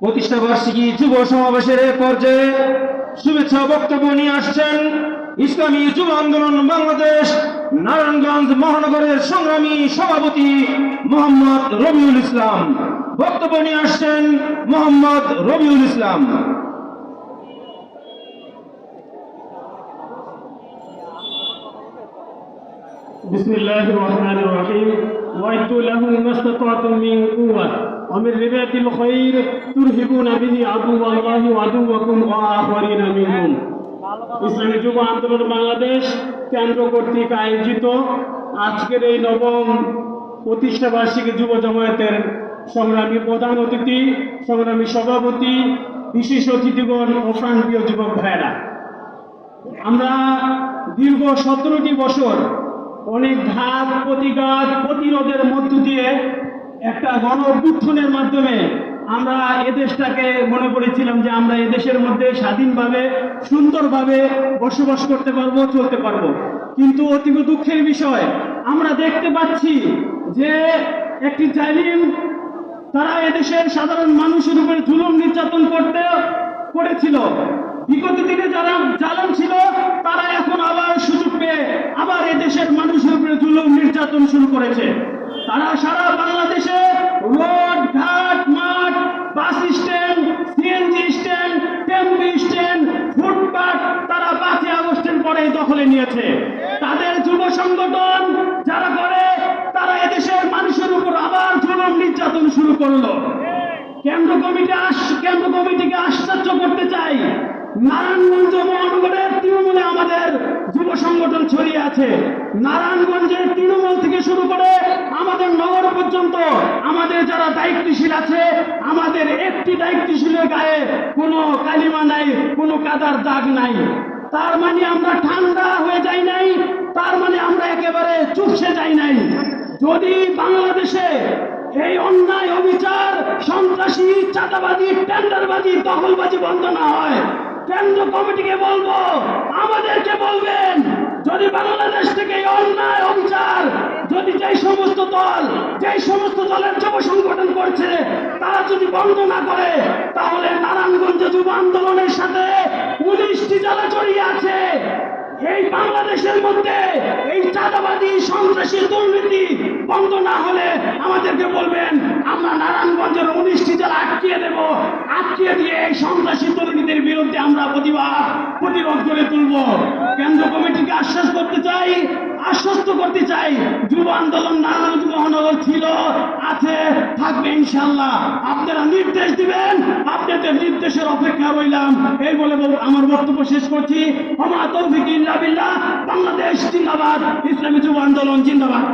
প্রতিষ্ঠা বার্ষিকী যুব সমাবেশের এ পর্যায়ে শুভেচ্ছা বক্তব্য নিয়ে আসছেন ইসলামী যুব আন্দোলন বাংলাদেশ নারায়ণগঞ্জ মহানগরের সংগ্রামী সভাপতি মোহাম্মদ রবিউল ইসলাম বক্তব্য নিয়ে আসছেন মোহাম্মদ রবিউল ইসলাম بسم الله الرحمن الرحيم وأعدوا لهم ما استطعتم من قوة ومن رباط الخير ترهبون به عدو الله وعدوكم وآخرين منهم ইসলামী যুব আন্দোলন বাংলাদেশ কেন্দ্র কর্তৃক আয়োজিত আজকের এই নবম প্রতিষ্ঠা বার্ষিকী যুব জমায়েতের সংগ্রামী প্রধান অতিথি সংগ্রামী সভাপতি বিশেষ অতিথিগণ ও প্রাণপ্রিয় যুবক ভাইয়েরা আমরা দীর্ঘ সতেরোটি বছর অনেক ঘাত প্রতিঘাত প্রতিরোধের মধ্য দিয়ে একটা গণ অভ্যুত্থানের মাধ্যমে আমরা এদেশটাকে মনে করেছিলাম যে আমরা এদেশের মধ্যে স্বাধীনভাবে, সুন্দরভাবে বসবাস করতে পারব, চলতে পারব। কিন্তু অতীব দুঃখের বিষয়, আমরা দেখতে পাচ্ছি যে একটি জালিম, তারা এদেশের সাধারণ মানুষের উপরে জুলুম নির্যাতন করতে, করেছিল। বিগত দিনে যারা জালাম ছিল, তারা এখন আবার সুযোগ পেয়ে আবার এদেশের মানুষের উপরে জুলুম নির্যাতন শুরু করেছে। তারা সারা বাংলাদেশে রোড, ঘাট, মাঠ, bus stand, CNG stand, tempo stand footpath তারা পাঁচই আগস্টের পরে দখলে নিয়েছে। তাদের যুব সংগঠন যারা করে, তারা এদেশের মানুষের উপর আবার জুলুম নির্যাতন শুরু করল। কেন্দ্র কমিটি আস, কেন্দ্র কমিটিকে আশ্চর্য করতে চাই। নারায়ণগঞ্জ মহানগরের তৃণমূলে আমাদের সংগঠন ছড়িয়ে আছে। নারায়ণগঞ্জের তৃণমূল থেকে শুরু করে আমাদের নগর পর্যন্ত, আমাদের যারা দায়িত্বশীল আছে, আমাদের একটি দায়িত্বশীলের গায়ে কোনো কালিমা নাই, কোনো কাদার দাগ নাই। তার মানে আমরা ঠান্ডা হয়ে যাই নাই, তার মানে আমরা একেবারে চুপসে যাই নাই। যদি বাংলাদেশে এই অন্যায় অবিচার, সন্ত্রাসী, চাঁদাবাজি, টেন্ডারবাজি, দখলবাজি বন্ধ না হয় কেন্দ্র কমিটিকে বলব, আমাদেরকে বলবেন, যদি বাংলাদেশ থেকে অন্যায় অবিচার, যদি যে সমস্ত দল যে সমস্ত দলের যুব সংগঠন করছে, তারা যদি বন্ধ না করে, তাহলে নারায়ণগঞ্জ যুব আন্দোলনের সাথে উনিশটি জেলা জড়িয়ে আছে। এই বাংলাদেশের মধ্যে এই চাঁদাবাদী সন্ত্রাসী দুর্নীতি বন্ধ না হলে আমাদেরকে বলবেন আমরা নারায়ণগঞ্জের উনিশটি জেলা আটকিয়ে দেব আটকিয়ে দিয়ে এই সন্ত্রাসী দুর্নীতির বিরুদ্ধে আমরা প্রতিবাদ প্রতিরোধ করে তুলব। কেন্দ্র কমিটিকে আশ্বাস করতে চাই, আশ্বস্ত করতে চাই। যুব আন্দোলন নারায়ণ মহানগর ছিল, আছে, থাকবে ইনশাল্লাহ আপনারা নির্দেশ দিবেন, আপনাদের নির্দেশের অপেক্ষা রইলাম। এই বলে আমার বক্তব্য শেষ করছি। হমা তৌফিক ইল্লা বাংলাদেশ জিন্দাবাদ। ইসলামী যুব আন্দোলন জিন্দাবাদ।